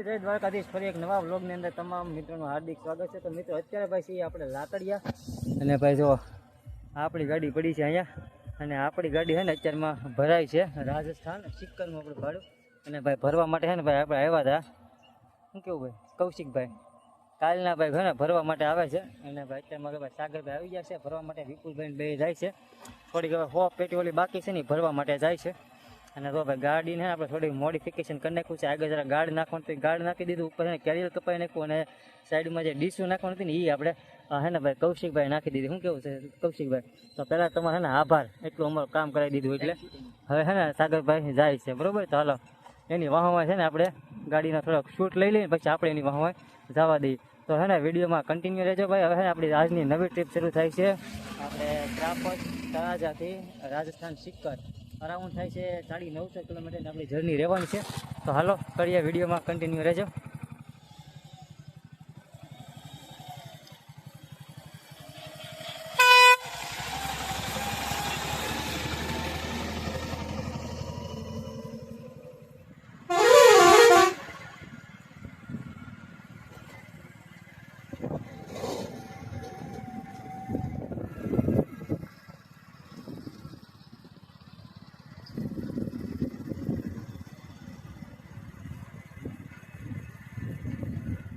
જય દ્વારકાધીશ. ફરી એક નવા વ્લોગની અંદર તમામ મિત્રોનું હાર્દિક સ્વાગત છે. તો મિત્રો, અત્યારે ભાઈ છીએ આપણે લાતડિયા. અને ભાઈ જો, આપણી ગાડી પડી છે અહીંયા. અને આપણી ગાડી છે ને અત્યારમાં ભરાય છે રાજસ્થાન, સિક્કરનું આપણે ભાડું. અને ભાઈ ભરવા માટે છે ને ભાઈ આપણે આવ્યા હતા શું કેવું ભાઈ? કૌશિકભાઈ. કાલના ભાઈ ઘણા ભરવા માટે આવે છે. અને ભાઈ અત્યારમાં ભાઈ સાગરભાઈ આવી ગયા છે. ભરવા માટે વિપુલભાઈ બે જાય છે. થોડીક હવે હો પેટી બાકી છે ને ભરવા માટે જાય છે. અને તો ભાઈ ગાડીને આપણે થોડી મોડિફિકેશન કરી નાખ્યું છે. આગળ જરા ગાડ નાખવાનું તો ગાડ નાખી દીધું ઉપર કેરિયર કપાઈ નાખ્યું અને સાઈડમાં જે ડીશું નાખવાનું હતું ને એ આપણે હે ને ભાઈ કૌશિકભાઈ નાખી દીધી. શું કેવું છે કૌશિકભાઈ? તો પહેલાં તમારે હે ને આભાર. એટલું અમારું કામ કરાવી દીધું એટલે. હવે હે ને સાગરભાઈ જાય છે. બરોબર? તો હાલો એની વાહમાં છે ને આપણે ગાડીના થોડોક શૂટ લઈ લઈએ પછી આપણે એની વાહમાં જવા દઈએ. તો હે ને વિડીયોમાં કન્ટિન્યુ રહેજો ભાઈ. હવે આપણી આજની નવી ટ્રીપ શરૂ થાય છે. આપણે ત્રાપજ તળાજાથી રાજસ્થાન સિક્કર અરાઉન્ડ થાય છે સાડી નવસો કિલોમીટરની આપણી જર્ની રહેવાની છે. તો હાલો, કરીએ વિડીયોમાં કન્ટિન્યુ રહેજો.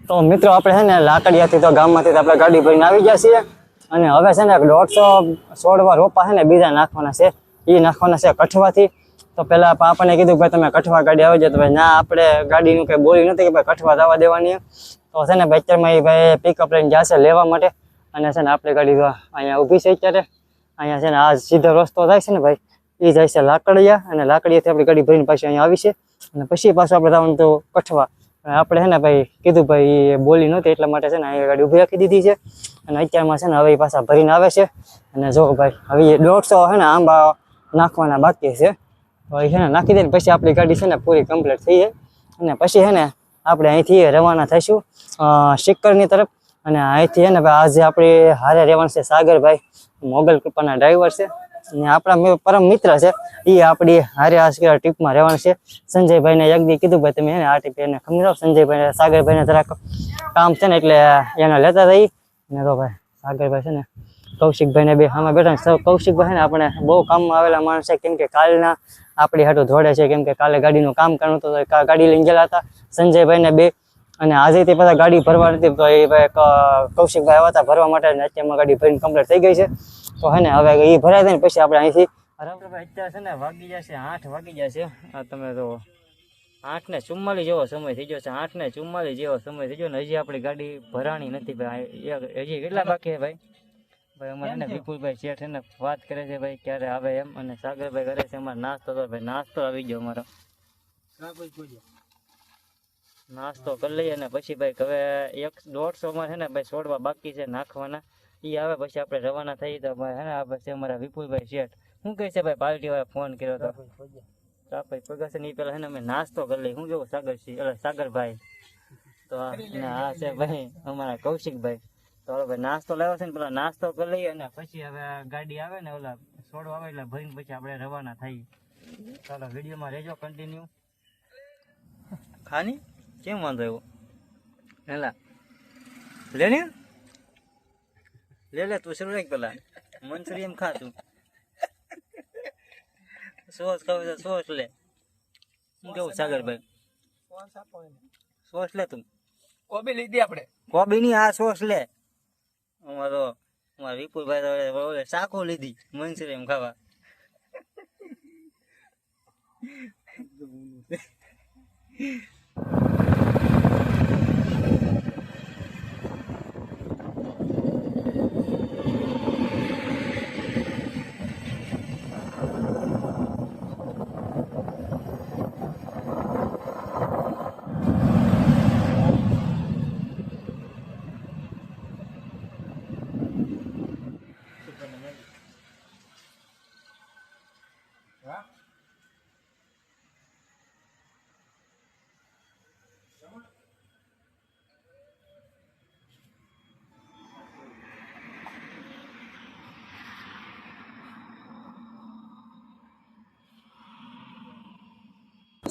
તો મિત્રો, આપણે છે ને લાકડિયાથી તો ગામમાંથી તો આપણે ગાડી ભરીને આવી ગયા છીએ. અને હવે છે ને દોઢસો સોળવા રોપા છે ને બીજા નાખવાના છે. એ નાખવાના છે કઠવાથી. તો પહેલાં આપ- આપણને કીધું ભાઈ તમે કઠવા ગાડી આવી જાય તો ભાઈ, ના, આપણે ગાડીનું કંઈ બોલી નથી કે ભાઈ કઠવા દવા દેવાની. તો છે ને ભાઈ, અત્યારમાં એ ભાઈ પિકઅપ લઈને જશે લેવા માટે. અને છે ને આપણી ગાડી અહીંયા ઊભી છે અત્યારે. અહીંયા છે ને આ સીધો રસ્તો થાય છે ને ભાઈ એ જાય છે લાકડિયા. અને લાકડિયાથી આપણી ગાડી ભરીને પાછી અહીંયા આવી છે. અને પછી પાછું આપણે જવાનું તો કઠવા. આપણે છે ને ભાઈ કીધું ભાઈ એ બોલી નહોતી, એટલા માટે છે ને અહીંયા ગાડી ઊભી રાખી દીધી છે. અને અત્યારમાં છે ને હવે પાછા ભરીને આવે છે. અને જો ભાઈ, હવે દોઢસો છે ને આંબા નાખવાના બાકી છે. તો છે ને નાખી દે ને પછી આપણી ગાડી છે ને પૂરી કમ્પ્લીટ થઈ જાય. અને પછી છે ને આપણે અહીંથી રવાના થઈશું સિક્કરની તરફ. અને અહીંથી છે ને ભાઈ આજે આપણે હારે રહેવાનું છે સાગરભાઈ, મોગલ કૃપાના ડ્રાઈવર છે. અને આપણા પરમ મિત્ર છે. એ આપણી હારે આ ટ્રીપમાં રહેવાનું છે. સંજયભાઈને દી કીધું, ભાઈ તમે એને આ ટીપ એને ખમીરાવો સંજયભાઈને, સાગરભાઈને જરાક કામ છે ને એટલે એને લેતા રહી. ને તો ભાઈ, સાગરભાઈ છે ને, કૌશિકભાઈને બે સામે બેઠા સૌ, કૌશિકભાઈ ને આપણે બહુ કામમાં આવેલા માણસ છે. કેમ કે કાલના આપણી હાટું દોડે છે. કેમ કે કાલે ગાડીનું કામ કરવું હતું ગાડી લઈને ગયેલા હતા. સંજયભાઈને બે અને આજે તે પાછા ગાડી ભરવા નથી તો એ ભાઈ કૌશિકભાઈ આવ્યા હતા. ભરવા માટે અને અત્યારમાં ગાડી ભરીને કમ્પ્લીટ થઈ ગઈ છે. તો હે ને હવે એ ભરાય જાય ને પછી આપણે અહીંથી બરાબર. ભાઈ અત્યારે છે ને વાગી જશે આઠ વાગી જશે. આ તમે તો આઠ ને ચુમ્માલીસ જેવો સમય થઈ ગયો છે આઠ ને ચુમ્માલીસ જેવો સમય થઈ ગયો ને હજી આપણી ગાડી ભરાણી નથી ભાઈ. હજી કેટલા બાકી છે ભાઈ? ભાઈ અમારે ને વિપુલભાઈ શેઠ એને વાત કરે છે ભાઈ ક્યારે આવે એમ અને સાગરભાઈ કરે છે અમારે નાસ્તો તો ભાઈ નાસ્તો આવી ગયો અમારો. નાસ્તો કરી લઈએ ને પછી ભાઈ હવે એક દોઢસો માં છે ને ભાઈ છોડવા બાકી છે નાખવાના. ઈ આવે પછી આપણે રવાના થઈ તો હે ને આ પછી અમારા વિપુલભાઈ શેઠ. શું કહે છે ભાઈ પાર્ટી વાળા ફોન કર્યો તો? ચાપાઈ પગાશે ને ઈ પેલા હે ને અમે નાસ્તો કરી લઈ શું કેવું સાગરસિંહ એટલે સાગરભાઈ? તો આ આ છે ભાઈ અમારા કૌશિકભાઈ. તો હવે ભાઈ નાસ્તો લાવ્યો છે ને પેલા નાસ્તો કરી લઈએ અને પછી હવે ગાડી આવે ને ઓલા છોડવા આવે એટલે ભરીને પછી આપણે રવાના થઈ ચાલો વિડીયોમાં રહેજો કન્ટિન્યુ ખાની? કેમ વાંધો એવો હેલા લે લે લે તું શરૂ રાખ પેલા. મંચુરિયન ખા તું. સોસ ખાવે છે સોસ લે. હું કેવું સાગરભાઈ સોસ લે તું. કોબી લીધી આપણે કોબી ની આ સોસ લે. અમારો અમારા વિપુલભાઈ તો શાકો લીધી મંચુરિયન ખાવા.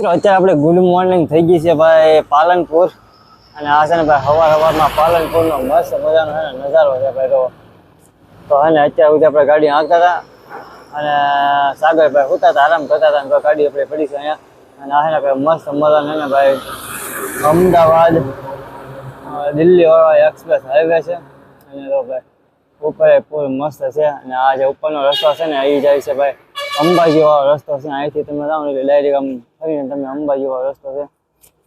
મિત્રો, અત્યારે આપણે ગુડ મોર્નિંગ થઈ ગઈ છે ભાઈ પાલનપુર. અને આ છે ને ભાઈ હવાર હવારમાં પાલનપુરનો મસ્ત મજાનો છે ને નજારો છે ભાઈ તો. તો હે ને, અત્યારે સુધી આપણે ગાડી હાંકતા હતા. અને સાગરભાઈ હોતા હતા, આરામ કરતા હતા અને ગાડી આપણે પડી છે અહીંયા. અને આ ને મસ્ત મજાનો ને ભાઈ અમદાવાદ દિલ્હી વાળા એક્સપ્રેસ હાઈવે છે. અને તો ભાઈ ઉપર પુલ મસ્ત છે. અને આ જે ઉપરનો રસ્તો છે ને એ જાય છે ભાઈ અંબાજી વાળો રસ્તો છે. અહીંથી તમે જાઓ એટલે ડાયરેક્ટ આમ ફરીને તમે અંબાજી વાળો રસ્તો છે.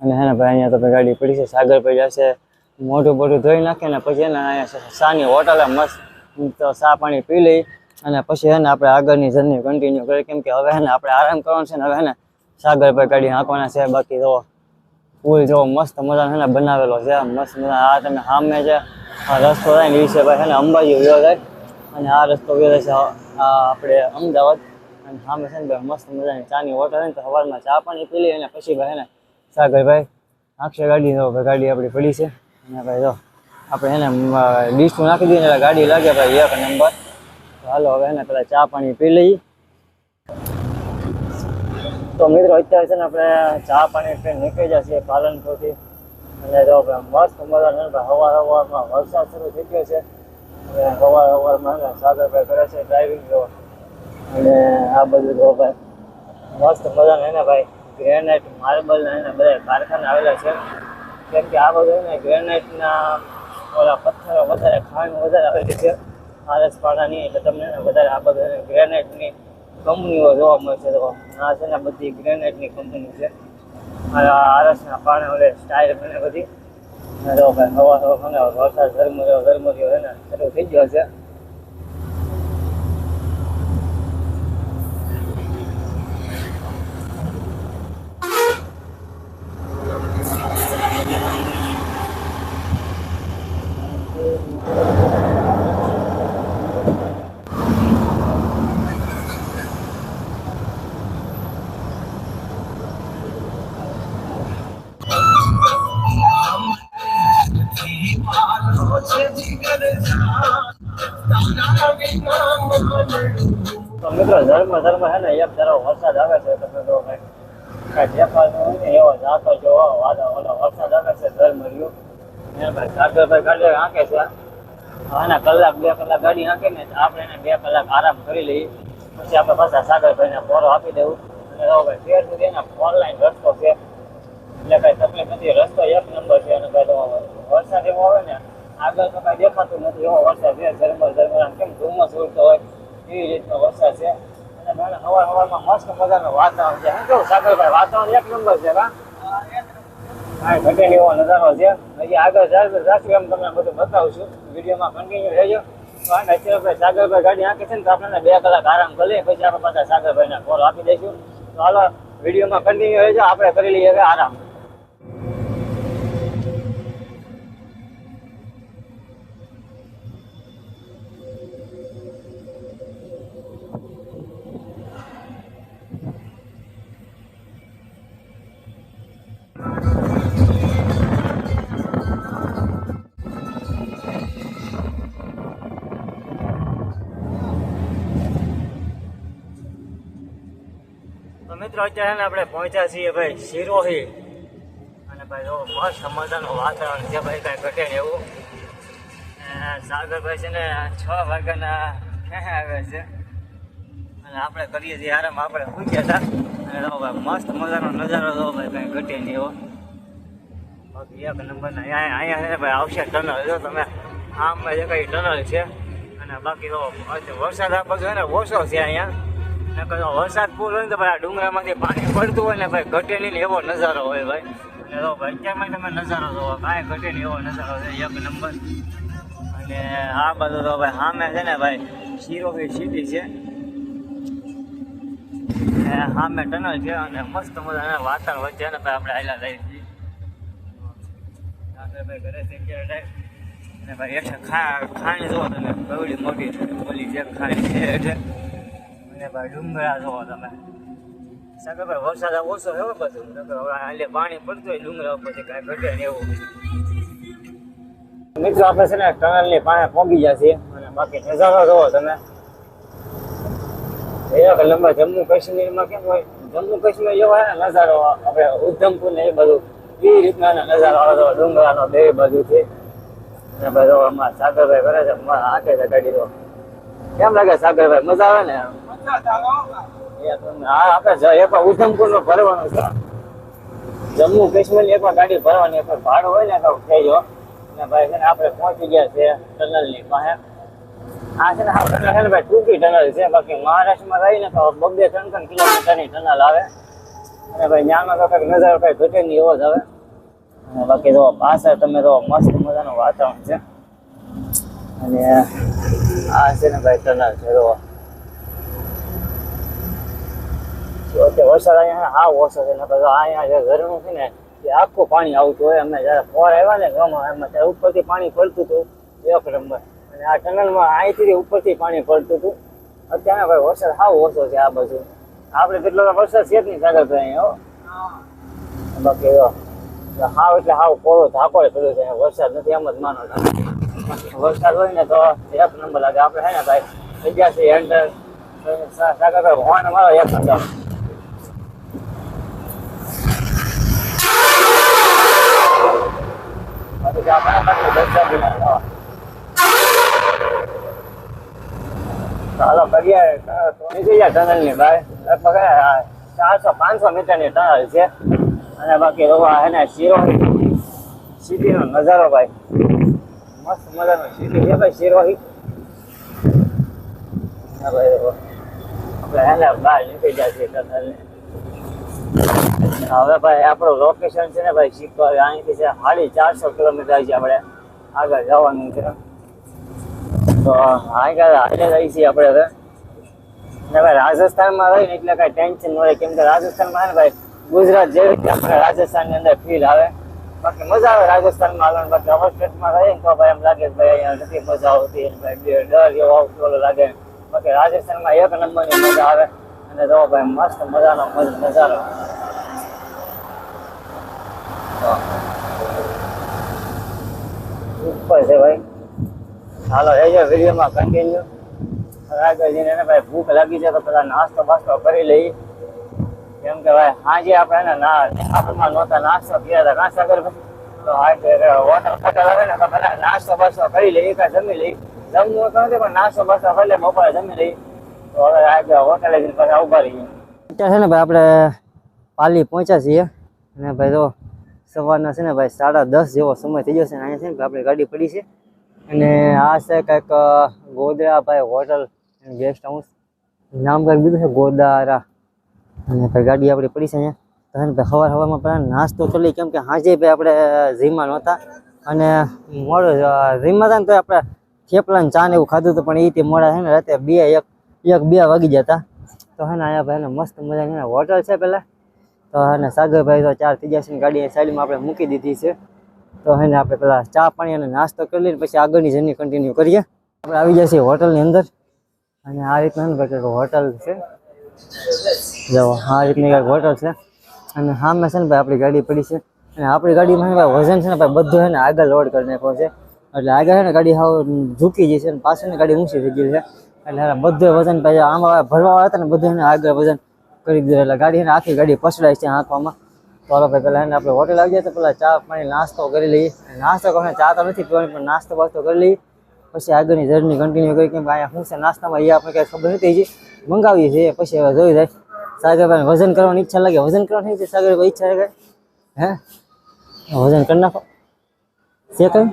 અને હે ને ભાઈ, અહીંયા તો ગાડી પડી છે, સાગર ભાઈ જશે. મોઢું મોઢું ધોઈ નાખે ને પછી એને અહીંયા સાની હોટલે મસ્ત તો ચા પાણી પી લઈ અને પછી હે ને આપણે આગળની જર્ની કન્ટિન્યુ કરીએ. કેમ કે હવે એને આપણે આરામ કરવાનો છે ને હવે ને સાગર પર ગાડી હાંકવાના છે, બાકી તો પુલ જો મસ્ત મજાનો છે બનાવેલો છે મસ્ત મજા આ તમે સામે છે આ રસ્તો થાય ને એ છે ભાઈ છે ને અંબાજી ગયો થાય. અને આ રસ્તો ગયો છે આપણે અમદાવાદ. અને સામે છે ને મસ્ત મજાની ચાની હોટલ ને તો સવારમાં ચા પાણી પી લઈએ અને પછી ભાઈ સાગરભાઈ આખશે ગાડી તો ગાડી આપણી પડી છે. અને ભાઈ જો, આપણે એને ડીસ્ટું નાખી દઈએ એટલે ગાડી લાગે ભાઈ, એક નંબર. હાલો હવે એને પેલા ચા પાણી પી લઈએ. તો મિત્રો, અત્યારે છે ને આપણે ચા પાણી પીને નીકળી જશે પાલનપુરથી. અને જો મસ્ત મજા હવાર હવારમાં વરસાદ શરૂ થઈ ગયો છે. અને હવાર હવારમાં સાગરભાઈ કરે છે ડ્રાઇવિંગ જો. અને આ બધું જો ભાઈ મસ્ત મજાને એને ભાઈ. ગ્રેનાઇટ માર્બલ એને બધા કારખાના આવેલા છે. કેમ કે આ બધું ને ગ્રેનાઇટના ઓલા પથ્થરો વધારે ખાણ વધારે આવેલી છે. આરસ પાડાની એટલે તમને વધારે આ બધું ગ્રેનાઇટની કંપનીઓ જોવા મળશે તો આ છે ને બધી ગ્રેનાઇટની કંપની છે. આરસના પાણી ઓલે સ્ટાઇલ બને બધી. અને ભાઈ હવા હવા વરસાદ ઝરમર્યો ધર્મ રહ્યો ને શરૂ થઈ ગયો છે. મિત્રો ધર્મ ધર્મ છે ને એક જરા વરસાદ આવે છે તમે જો ભાઈ કાંઈ દેખાતું હોય ને એવો વાદળ ઓલો વરસાદ આવે છે ધર્મ રહ્યું ને ગાડી હાંકે છે આના કલાક બે કલાક ગાડી હાંકે ને આપણે એને બે કલાક આરામ કરી લઈએ પછી આપણે પાછા સાગરભાઈને ફોરો આપી દેવું અને જો ભાઈ ફેર સુધી ઓનલાઈન રસ્તો છે એટલે કઈ તકલીફ નથી. રસ્તો એક નંબર છે અને કઈ વરસાદ એવો આવે ને. આગળ તો કઈ દેખાતું નથી. એવો વરસાદ છે ઝરમર ઝરમર કેમ ધુમ્મસ ઉડતો હોય? એવી રીતનો વરસાદ છે. અને મને હવાર હવારમાં મસ્ત મજાનું વાતાવરણ છે. કેવું સાગરભાઈ, વાતાવરણ એક નંબર છે, હા? કાંઈ ઘટે એવો નજારો છે. હજી આગળ રાખી એમ તમને બધું બતાવું છું. વિડીયોમાં કન્ટિન્યુ રહેજો. અત્યારે સાગરભાઈ ગાડી આંકે છે ને તો આપણને બે કલાક આરામ કરી પછી આપણે પાછા સાગરભાઈને કોલ આપી દઈશું. તો હાલો, વિડીયોમાં કન્ટિન્યુ રહેજો. આપણે કરી લઈએ આરામ. અત્યારે ને આપણે પહોંચ્યા છીએ ભાઈ સિરોહી અને ભાઈ જો મસ્ત મજાનું વાતાવરણ છે ભાઈ, કાંઈ ઘટે ને એવું સાગરભાઈ છે ને છ વાગ્યાના ક્યાં આવે છે? અને આપણે કરીએ છીએ આરામ, આપણે પૂછ્યા હતા. અને જો ભાઈ મસ્ત મજાનો નજારો જો ભાઈ, કાંઈ ઘટે નહીં એવો. એક નંબરના અહીંયા અહીંયા છે ભાઈ, આવશે ટનલ. જો તમે આમ જે કઈ ટનલ છે. અને બાકી તો વરસાદ આ બધું ને ઓછો છે અહીંયા. વરસાદ પૂર હોય ને ભાઈ આ ડુંગરામાંથી પાણી પડતું હોય ને ભાઈ ઘટે નહીં એવો નજારો હોય ભાઈ. અને તો ભાઈ અત્યારમાં તમે નજારો જોવો, કાંઈ ઘટે એવો નજારો છે. એક નંબર. અને આ બધું તો ભાઈ સામે છે ને ભાઈ શિરોહી સિટી છે. સામે ટનલ છે અને મસ્ત મજાના વાતાવરણ વચ્ચે ને ભાઈ આપણે આયલા લઈ ભાઈ ઘરે અને ભાઈ એટલે ખા, ખાણી જોવો તમે બવડી મોટી ઓલી જે ખાણી. છે એટલે અને ભાઈ ડુંગરા જોવો તમે. સાહેબ ભાઈ, વરસાદ ઓછો હવે બધું. એટલે પાણી પડતું હોય ડુંગરા ઉપરથી કાંઈ ઘટે ને એવું. મિત્રો, આપણે છે ને ટનલની પાસે પહોંચી ગયા છીએ અને બાકી નજારો જોવો તમે. એક લંબા જમ્મુ કાશ્મીરમાં કેમ હોય? જમ્મુ કાશ્મીર હોય ને નજારો, આપણે ઉધમપુર ને એ બધું. એ રીતના નજારો આવે તો ડુંગરાનો બે બાજુથી અને ભાઈ અમારા સાગરભાઈ કરે છે હાથે છે ગાડી તો કેમ લાગે સાગરભાઈ? મજા આવે ને? હા આપણે ઉધમપુર નો ભરવાનું છે. જમ્મુ કાશ્મીર એક ગાડી ભરવાની, એક ભાડું હોય ને તો ગયો. ને ભાઈ છે આપણે પહોંચી ગયા છે ટનલની પાસે. આ છે ને આપણે ને ભાઈ ટૂંકી ટનલ છે, બાકી મહારાષ્ટ્રમાં રહીને તો બબ્બે ત્રણ ત્રણ કિલોમીટરની ટનલ આવે. અને ભાઈ ત્યાંનો તો કંઈક નજારો કંઈ ઘટે નહીં એવો જ આવે. અને બાકી તો પાછળ તમે તો મસ્ત મજાનું વાતાવરણ છે. અને આ છે ને ભાઈ ટનલ છે તો અત્યારે વરસાદ અહીંયા હા ઓછો છે નકર તો અહીંયા જે ઝરણું છે ને એ આખું પાણી આવતું હોય. અમે જ્યારે ફોર આવ્યા ને ગામમાં એમાં ત્યારે ઉપરથી પાણી પડતું હતું એક નંબર. અને આ ટનલમાં અહીંથી ઉપરથી પાણી પડતું હતું. અત્યારે ભાઈ વરસાદ હાવ ઓછો છે આ બાજુ. આપણે કેટલો વરસાદ છે જ નહીં સાગર ભાઈ અહીંયા હો. બાકી હાવ એટલે હાવ કોરો ધાકોડ પડ્યો છે વરસાદ નથી એમ જ માનો. વરસાદ હોય ને તો એક નંબર લાગે. આપણે હે ને ભાઈ જગ્યા છે સાગર ભાઈ હોર્ન મારો એક નંબર પછી આપણે પાછું વરસાદી ના થવા. નીકળી ગયા ટનલની બહાર લગભગ ચારસો પાંચસો મીટરની ટનલ છે અને બાકી રોવા એને શિરોહી સિટી નો નજારો ભાઈ મસ્ત મજાનો સિટી છે ભાઈ શિરોહી ભાઈ આપણે એને બહાર નીકળી જાય છે ટનલ હવે ભાઈ આપણું લોકેશન છે ને ભાઈ શીખવા અહીંથી છે સાડી ચારસો કિલોમીટર છે આપણે. આગળ જવાનું છે તો આગળ હાલે જઈએ છીએ આપણે હવે. ને ભાઈ રાજસ્થાનમાં રહીને એટલે કાંઈ ટેન્શન ન હોય. કેમ કે રાજસ્થાનમાં છે ને ભાઈ ગુજરાત જેવી જ આપણે રાજસ્થાનની અંદર ફીલ આવે. બાકી મજા આવે રાજસ્થાનમાં હાલવાનું. બાકી અવર સ્ટેટમાં રહીએ ને તો ભાઈ એમ લાગે કે ભાઈ અહીંયા નથી મજા આવતી. અને ભાઈ બે ડર એવો આવતો ઓલો લાગે. બાકી રાજસ્થાનમાં એક નંબરની મજા આવે. અને જો ભાઈ મસ્ત મજાનો મજ- નજારો ઉપર છે ભાઈ. હાલો, રહેજો, વિડીયોમાં કન્ટિન્યુ આગળ એને ભાઈ ભૂખ લાગી છે તો પેલા નાસ્તો બાસ્તો કરી લઈ. કેમ કે ભાઈ સાંજે આપણે ના આપણમાં નહોતા, નાસ્તો કર્યા હતા. નાસ્તા કરી તો આજે હોટલ ખાતા આવે ને તો પેલા નાસ્તો બાસ્તો કરી લઈ કાંઈ જમી લઈ. જમવું તો નથી, પણ નાસ્તો બાસ્તો કરી લે બપોરે જમી લઈ. તો હવે આજે હોટલે જઈને પાછા ઊભા રહીએ. અત્યારે છે ને ભાઈ આપણે પાલી પહોંચ્યા છીએ. અને ભાઈ તો સવારના છે ને ભાઈ સાડા દસ જેવો સમય થઈ ગયો છે અને અહીંયા છે ને આપણી ગાડી પડી છે. અને આ છે કંઈક ગોધરા ભાઈ હોટલ. ગેસ્ટ હાઉસ નામ કંઈક બીજું છે? ગોદારા. અને ગાડી આપણી પડી છે અહીંયા. છે ભાઈ સવાર સવારમાં પહેલાં નાસ્તો કરી કેમ કે હાજે ભાઈ આપણે જીમાં નહોતા. અને મોડો જીમાં હતા ને તો આપણે થેપલા ચા ને એવું ખાધું હતું, પણ એ તે મોડા છે ને રાતે બે, એક એક, બે વાગી જતા તો હે ને અહીંયા ભાઈને મસ્ત મજાની હોટલ છે પહેલાં. તો હે સાગરભાઈ તો ચાર ત્રીજા છે ગાડી સાઈડમાં આપણે મૂકી દીધી છે. તો હે ને આપણે પેલા ચા પાણી અને નાસ્તો કરી લઈને પછી આગળની જર્ની કન્ટિન્યુ કરીએ. આપણે આવી છીએ હોટલની અંદર. અને આ રીતના ભાઈ કંઈક હોટલ છે. જો આ રીતની કંઈક હોટલ છે. અને સામે છે ને ભાઈ આપણી ગાડી પડી છે. અને આપણી ગાડીમાં ભાઈ વજન છે ને ભાઈ બધું છે ને આગળ લોડ કરી નાખ્યો છે. એટલે આગળ છે ને ગાડી હાવ ઝૂકી જઈ છે અને પાછળની ગાડી ઊંચી થઈ ગઈ છે. એટલે બધું વજન પછી આમાં ભરવા હતા ને બધું એને આગળ વજન કરી દીધું એટલે ગાડી એને આખી ગાડી પસડાય છે આંખવામાં તો ભાઈ પહેલાં એને આપણે હોટેલ આવી જાય તો પહેલાં ચા પાણી નાસ્તો કરી લઈએ. નાસ્તો કરીને ચા તો નથી પીવાની, પણ નાસ્તો બાસ્તો કરી લઈએ. પછી આગળની જર્ની કન્ટિન્યુ કરી કેમ કે અહીંયા શું નાસ્તામાં એ આપણે કાંઈ ખબર નથી હજી. મંગાવીએ છીએ, પછી હવે જોઈ જાય. સાગરભાઈ વજન કરવાની ઈચ્છા લાગે. વજન કરવાની છે સાગરભાઈ ઈચ્છા લાગે? હે? વજન કરી નાખો. છે કઈ?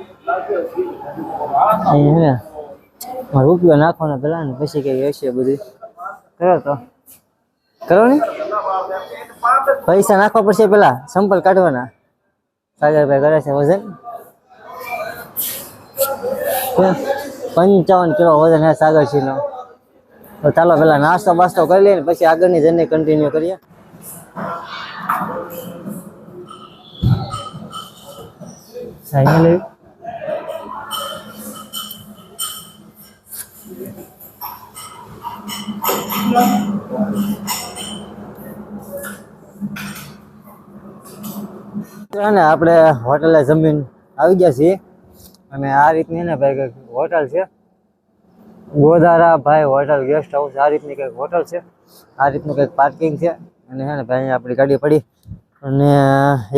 અહીંયા રૂપિયો નાખવાના પહેલાં ને પછી કઈ હશે બધું. કરો તો. કરો ને? પૈસા નાખવા પડશે પેલા, સંપલ કાઢવાના. સાગરભાઈ કરે છે વજન પંચાવન કિલો વજન હે સાગરસિંહનો. તો ચાલો પેલા નાસ્તો બાસ્તો કરી લઈએ પછી આગળની જર્ની કન્ટિન્યુ કરીએ. આપણે હોટલે જમીન આવી ગયા છીએ. અને આ રીતની ને ભાઈ કંઈક હોટલ છે. ગોધારા ભાઈ હોટલ ગેસ્ટ હાઉસ આ રીતની કંઈક હોટલ છે. આ રીતનું કંઈક પાર્કિંગ છે. અને હે ને ભાઈ આપણી ગાડી પડી. અને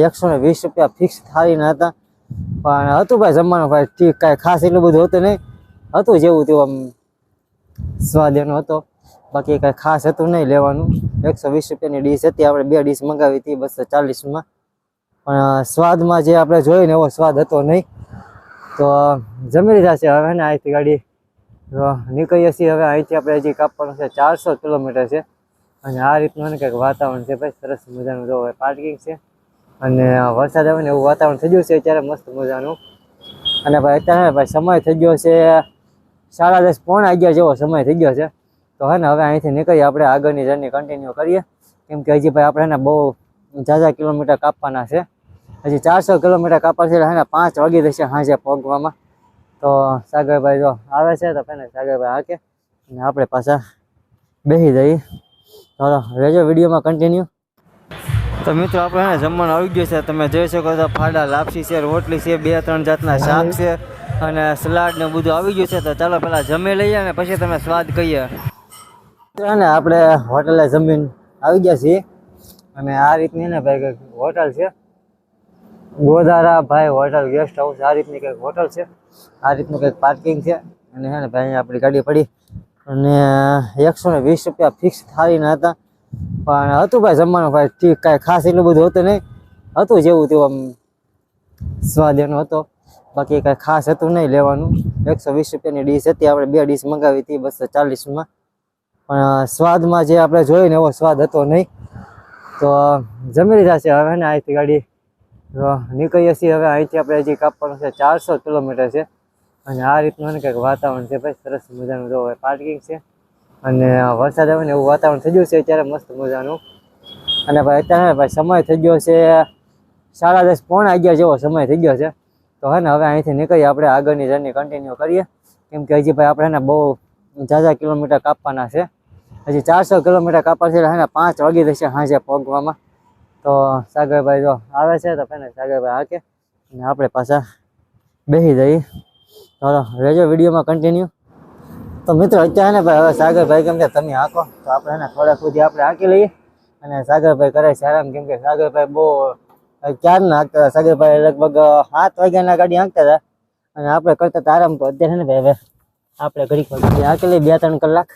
એકસો ને વીસ રૂપિયા ફિક્સ થાળીના હતા. પણ હતું ભાઈ જમવાનું ભાઈ, ઠીક કાંઈ ખાસ એટલું બધું હતું નહીં. હતું જેવું તેવું આમ સ્વાદ એનો હતો. બાકી કાંઈ ખાસ હતું નહીં લેવાનું. એકસો વીસ રૂપિયાની ડીશ હતી. આપણે બે ડીશ મંગાવી હતી બસો ચાલીસમાં. પણ સ્વાદમાં જે આપણે જોયું ને એવો સ્વાદ હતો નહીં. તો જમી લીધા છે હવે ને અહીંથી ગાડી. તો નીકળીએ છીએ હવે અહીંથી આપણે હજી કાપવાનું છે ચારસો કિલોમીટર છે. અને આ રીતનું કંઈક વાતાવરણ છે ભાઈ, સરસ મજાનું જો પાર્કિંગ છે. અને વરસાદ આવે ને એવું વાતાવરણ થઈ ગયું છે અત્યારે મસ્ત મજાનું. અને ભાઈ અત્યારે ભાઈ સમય થઈ ગયો છે સાડા દસ પોણા અગિયાર જેવો સમય થઈ ગયો છે. તો હે ને હવે અહીંથી નીકળીએ આપણે આગળની જર્ની કન્ટિન્યુ કરીએ. કેમ કે હજી ભાઈ આપણે ને બહુ ઝાઝા કિલોમીટર કાપવાના છે. હજી ચારસો કિલોમીટર કાપવા છે ને, પાંચ વાગી જશે સાંજે પહોંચવામાં તો સાગરભાઈ જો આવે છે, તો પહેલાં સાગરભાઈ હાકે અને આપણે પાછા બેસી જઈએ. ચાલો રેજો વિડીયોમાં કન્ટિન્યુ તો મિત્રો, આપણે એને જમવાનું આવી ગયું છે. તમે જોઈ શકો છો, ફાડા, લાપસી છે, રોટલી છે, બે ત્રણ જાતના શાક છે અને સલાડ ને બધું આવી ગયું છે. તો ચાલો પહેલાં જમી લઈએ અને પછી તમે સ્વાદ કહીએ. ને, આપણે હોટલે જમીન આવી ગયા છીએ. અને આ રીતની ને, ભાઈ હોટલ છે. ગોધારા ભાઈ હોટલ ગેસ્ટ હાઉસ આ રીતની કંઈક હોટલ છે. આ રીતનું કંઈક પાર્કિંગ છે. અને હે ને ભાઈ આપણી ગાડી પડી. અને એકસો ને વીસ રૂપિયા ફિક્સ થાળીના હતા. પણ હતું ભાઈ જમવાનું ભાઈ ઠીક કાંઈ ખાસ એટલું બધું હતું નહીં. હતું જેવું તેવું આમ સ્વાદ એનો હતો. બાકી કાંઈ ખાસ હતું નહીં લેવાનું. એકસો વીસ રૂપિયાની ડીશ હતી. આપણે બે ડીશ મંગાવી હતી બસો ચાલીસમાં. પણ સ્વાદમાં જે આપણે જોયું ને એવો સ્વાદ હતો નહીં. તો જમી લીધા છે હવે ને અહીંથી ગાડી. નીકળીએ છીએ હવે અહીંથી આપણે હજી કાપવાનું છે, ચારસો કિલોમીટર છે. અને આ રીતનું ને કંઈક વાતાવરણ છે ભાઈ, સરસ મજાનું જો પાર્કિંગ છે. અને વરસાદ આવે ને એવું વાતાવરણ થઈ ગયું છે અત્યારે મસ્ત મજાનું. અને ભાઈ અત્યારે ભાઈ સમય થઈ ગયો છે, સાડા દસ પોણા અગિયાર જેવો સમય થઈ ગયો છે. તો હે ને હવે અહીંથી નીકળીએ આપણે, આગળની જર્ની કન્ટિન્યુ કરીએ. કેમ કે હજી ભાઈ આપણે બહુ ઝાઝા કિલોમીટર કાપવાના છે. હજી ચારસો કિલોમીટર કાપવા છે ને પાંચ વાગી જશે સાંજે પહોંચવામાં તો સાગરભાઈ જો આવે છે તો પહેલાં સાગરભાઈ હાકે. અને આપણે પાછા બેસી જઈએ. ચાલો રેજો વિડીયોમાં કન્ટિન્યુ તો મિત્રો, અત્યારે ને ભાઈ હવે સાગરભાઈ કેમ કે તમે હાંકો. તો આપણે એને થોડા સુધી આપણે હાંકી લઈએ. અને સાગરભાઈ કરે છે આરામ, કેમ કે સાગરભાઈ બહુ ક્યારના હાંકતા સાગરભાઈ લગભગ સાત વાગ્યાના ગાડી હાંકતા હતા. અને આપણે કરતા હતા આરામ, તો અત્યારે ને ભાઈ હવે આપણે ઘડીક હાંકી લઈએ, બે ત્રણ કલાક.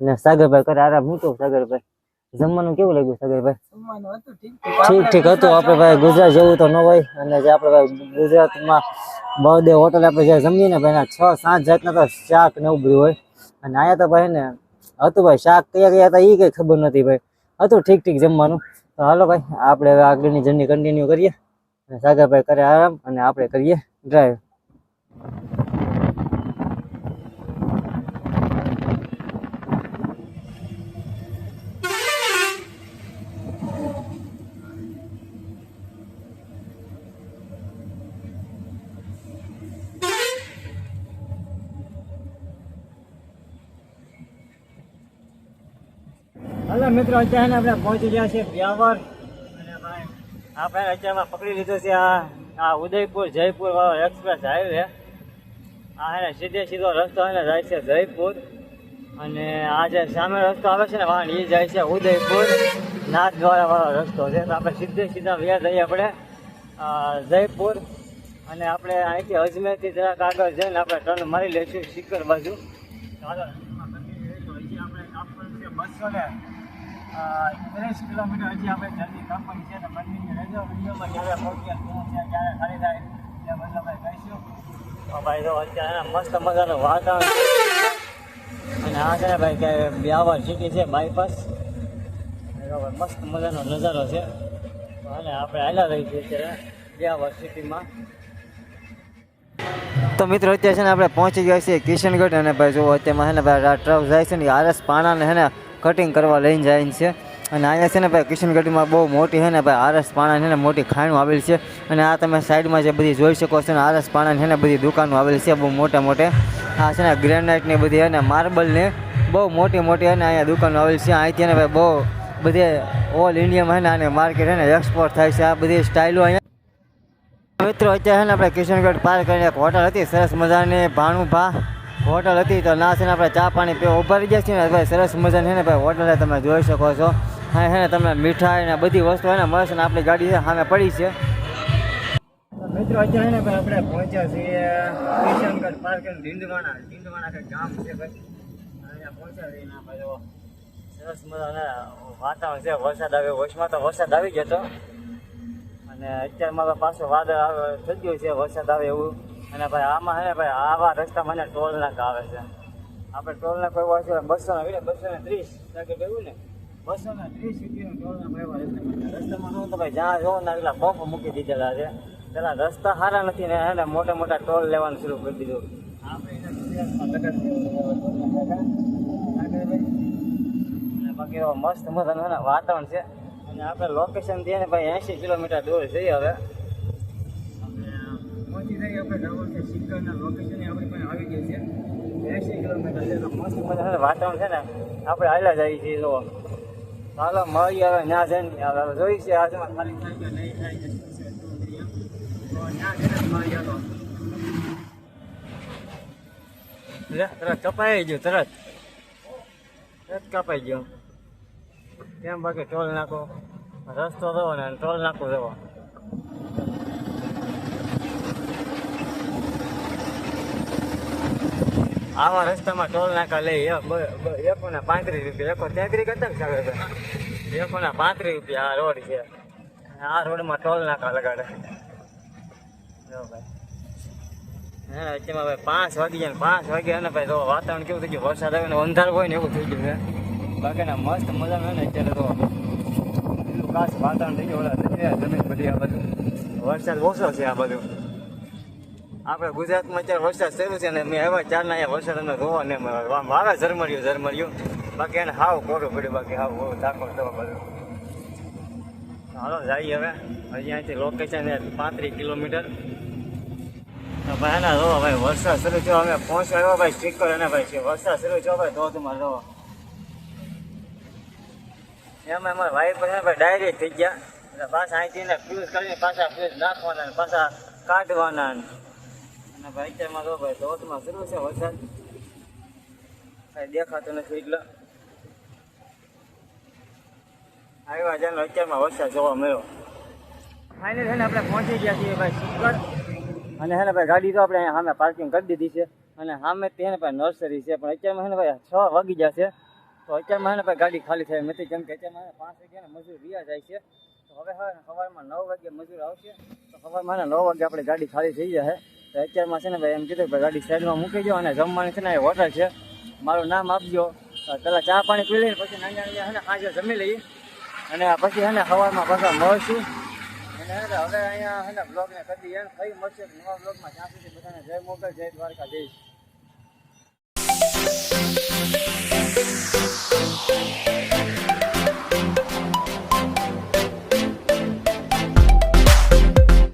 અને સાગરભાઈ કરે આરામ. હું તો સાગરભાઈ? જમવાનું કેવું લાગ્યું સાગરભાઈ? ઠીક. ઠીક હતું. આપણે ભાઈ ગુજરાત જેવું તો ન હોય. અને જે આપણે ભાઈ ગુજરાતમાં બર્થડે હોટલ આપણે જે જમીએ ને ભાઈ છ સાત જાતના તો શાક ને એવું બધું હોય. અને આયા તો ભાઈ ને હતું ભાઈ શાક કયા કયા હતા એ કંઈ ખબર નથી ભાઈ. હતું ઠીક ઠીક જમવાનું. તો હાલો ભાઈ આપણે હવે આગળની જર્ની કન્ટિન્યુ કરીએ. અને સાગરભાઈ કરે આરામ અને આપણે કરીએ ડ્રાઈવ હાલો મિત્રો, અત્યારે આપણે પહોંચી ગયા છીએ બ્યાવર અને ભાઈ, આપણે અત્યારમાં પકડી લીધો છે આ ઉદયપુર, જયપુર વાળો એક્સપ્રેસ હાઈવે આ એને સીધે સીધો રસ્તો એને જાય છે જયપુર. અને આ જે સામે રસ્તો આવે છે ને વાહન એ જાય છે ઉદયપુર. નાથદ્વારા વાળો રસ્તો છે. તો આપણે સીધે સીધા વ્યા જઈએ આપણે જયપુર. અને આપણે અહીંથી અજમેરથી જરાક આગળ જઈને આપણે ટર્ન મારી લઈશું સિકર બાજુ. ચાલો આપણે બસો ને ત્રીસ કિલોમીટર હજી આપણે જલ્દી કાપવાની છે તો કન્ટિન્યુ રહેજો વિડીયોમાં જ્યારે પહોંચ્યા છે ક્યારે ખાલી થાય એ બધું આપણે કહીશું ભાઈ જો અત્યારે મસ્ત મજાનું વાતાવરણ અને આ છે ભાઈ કે બ્યાવર સિટી છે બાયપાસ મસ્ત મજાનો નજારો છે. અને આપણે હાલ્યા રહી છીએ અત્યારે બ્યાવર સિટીમાં તો મિત્રો અત્યારે છે ને આપણે પહોંચી ગયા છીએ કિશનગઢ અને ભાઈ જો અત્યારમાં છે ને ભાઈ ટ્રક જાય છે ને એ આરસ પાણાને છે ને કટિંગ કરવા લઈને જાય છે. અને અહીંયા છે ને ભાઈ કિશનગઢમાં બહુ મોટી છે ને ભાઈ આરસ પાણા છે ને મોટી ખાણું આવેલી છે. અને આ તમે સાઈડમાં જે બધી જોઈ શકો છો ને આરસ પાણા છે ને બધી દુકાનો આવેલી છે, બહુ મોટા મોટે. આ છે ને ગ્રેનાઇટ ને બધી અને માર્બલની બહુ મોટી મોટી અને અહીંયા દુકાનો આવેલી છે. અહીંથી ને ભાઈ બહુ બધે ઓલ ઇન્ડિયામાં ને આને માર્કેટ છે ને એક્સપોર્ટ થાય છે. આ બધી સ્ટાઇલો અહીંયા મિત્રો, અત્યારે છે ને આપણે કિશનગઢ પાર કરીને એક હોટલ હતી, સરસ મજાની ભાણું ભા હોટલ હતી તો ના છે ને આપણે ચા પાણી પીવા ઊભા રહી ગયા છીએ ને ભાઈ, સરસ મજા છે ને ભાઈ, હોટલે તમે જોઈ શકો છો. હા હે તમે મીઠાઈ ને બધી વસ્તુ હોય ને મળશે ને આપણી ગાડી છે, સામે પડી છે. મિત્રો, અત્યારે ને આપણે પહોંચ્યા છીએ કિશનગઢ પાર્ક કંઈક ગામ છે ભાઈ? અહીંયા પહોંચ્યા છીએ ને સરસ મજાના વાતાવરણ છે, વરસાદ આવ્યો વચમાં તો વરસાદ આવી જતો અને અત્યારમાં તો પાછો વાદળ આવે, થઈ ગયો છે, વરસાદ આવે એવું. અને ભાઈ આમાં હે ને ભાઈ આવા રસ્તામાં મને ટોલ ના આવે છે. આપણે ટોલ ના કોઈ છે બસો ને બસો ને ત્રીસ એવું ને. બસો ને ત્રીસ એવા રસ્તામાં તો ભાઈ જ્યાં જોવો ને એટલા પંપ મૂકી દીધેલા છે. પેલા રસ્તા સારા નથી ને એને મોટા મોટા ટોલ લેવાનું શરૂ કરી દીધું. બાકી મસ્ત મજાનું વાતાવરણ છે. અને આપણે લોકેશન દઈએ ને ભાઈ એંશી કિલોમીટર દૂર જઈએ હવે. છે આવી ગઈ છે. એંશી કિલોમીટર છે મસ્ત મજાનું વાતાવરણ છે ને. આપણે હાલ્યા જઈએ છીએ જો ચાલો મળી હવે ના જઈને. હવે જોઈ છે આજમાં ખાલી થાય નહીં થાય છે જ મળી હાલો. લે, તરત કપાઈ ગયો, તરત. તરત કપાઈ ગયો. કેમ બાકી ટોલ નાખો? રસ્તો જવો ને, ટોલ નાખો, જવો. આવા રસ્તામાં ટોલ નાકા લઈ એકો ને પાંત્રીસ રૂપિયા, એકો તેત્રીસ કરતા ને ચાલે એકો ને પાંત્રીસ રૂપિયા આ રોડ છે. આ રોડમાં ટોલ નાકા લગાડે. જો ભાઈ. હે અત્યારમાં ભાઈ પાંચ વાગી જાય પાંચ વાગ્યા ને ભાઈ તો વાતાવરણ કેવું થઈ ગયું? વરસાદ આવે ને અંધાર હોય ને એવું થઈ ગયું છે. બાકીના મસ્ત મજા આવે ને અત્યારે તો ખાસ વાતાવરણ થઈ ગયું. ઓલા જમીન બધી આ બધું. વરસાદ ઓછો છે આ બધું. આપણે ગુજરાતમાં અત્યારે વરસાદ શરૂ છે ને મેં એવા ચાર ના અહીંયા વરસાદ અમે જોવા ને આવે ઝરમર્યું ઝરમર્યું. બાકી એને હાવ કોરું પડ્યું, બાકી હાવ બહુ ધાકો તો બધું હાલો, જઈએ હવે. અહીંયાથી લોકેશન એ પાંત્રીસ કિલોમીટર. ભાઈ એના જો ભાઈ, વરસાદ શરૂ થયો, અમે પહોંચવા આવ્યો ભાઈ સ્ટીકર અને ભાઈ વરસાદ શરૂ થયો, ભાઈ ધોધમાં રહો એમાં અમારા વાઈફ પણ ભાઈ ડાયરેક્ટ થઈ ગયા. એટલે પાછા અહીંથી ને ફ્યુઝ કરીને પાછા ફ્યુઝ નાખવાના પાછા કાઢવાના અને ભાઈ અત્યારમાં તો ભાઈ ધોધમાં શરૂ છે વરસાદ કાંઈ દેખાતું નથી એટલે. આવ્યા છે ને અત્યારમાં વરસાદ જોવા મળ્યો. ફાઇનલ છે ને આપણે પહોંચી ગયા છીએ ભાઈ સિક્કર અને હે ને ભાઈ ગાડી તો આપણે અહીંયા સામે પાર્કિંગ કરી દીધી છે. અને સામે તે ને ભાઈ નર્સરી છે પણ અત્યારમાં હે ને ભાઈ છ વાગી જશે તો અત્યારમાં હે ને ભાઈ ગાડી ખાલી થઈ નથી કેમ કે અત્યારમાં હે ને પાંચ વાગ્યા મજૂર રહ્યા જાય છે. તો હવે હવે સવારમાં નવ વાગે મજૂર આવશે. તો સવારમાં હે ને નવ વાગે આપણી ગાડી ખાલી થઈ જશે તો અત્યારમાં છે ને ભાઈ એમ કીધું ભાઈ ગાડી સાઈડમાં મૂકી દો અને જમવાની છે ને એ હોટલ છે. મારું નામ આપજો. પહેલાં ચા પાણી પી લઈને પછી નાની નાની છે ને સાંજે જમી લઈએ. અને પછી છે ને સવારમાં પાછા મળશું. અને હવે અહીંયા છે ને બ્લોગને કરી એમ ફરી મળશે નવા બ્લોગમાં જ્યાં સુધી બધાને જય મોકલ જય દ્વારકા જઈશ Thank you.